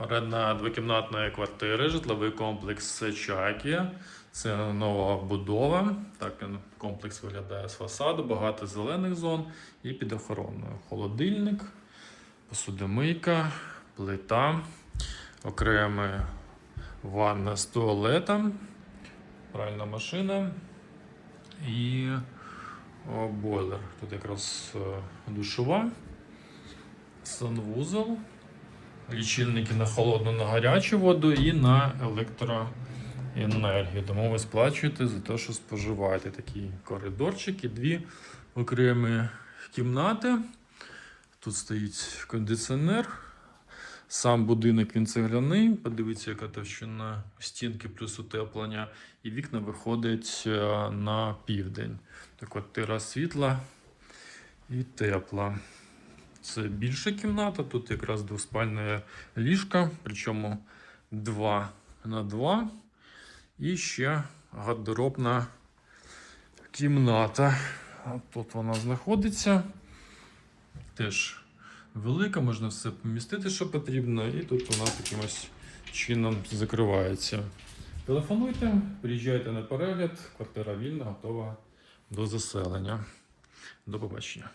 Оренда двокімнатної квартири, житловий комплекс Чайки. Це нова будова. Так комплекс виглядає з фасаду, багато зелених зон і під охороною. Холодильник, посудомийка, плита, окреме ванна з туалетом, пральна машина і бойлер. Тут якраз е, душова, санвузол лічильники на холодну, на гарячу воду і на електроенергію. Тому ви сплачуєте за те, що споживаєте такі коридорчики, дві окремі кімнати. Тут стоїть кондиціонер. Сам будинок він цегляний. Подивіться, яка товщина стінки плюс утеплення. І вікна виходять е, на південь. Так от тира світла і тепла. Це більша кімната, тут якраз двоспальне ліжка, причому 2 на 2. І ще гардеробна кімната. Тут вона знаходиться. Теж велика, можна все помістити, що потрібно, і тут вона таким чином закривається. Телефонуйте, приїжджайте на перегляд, квартира вільна, готова до заселення. До побачення.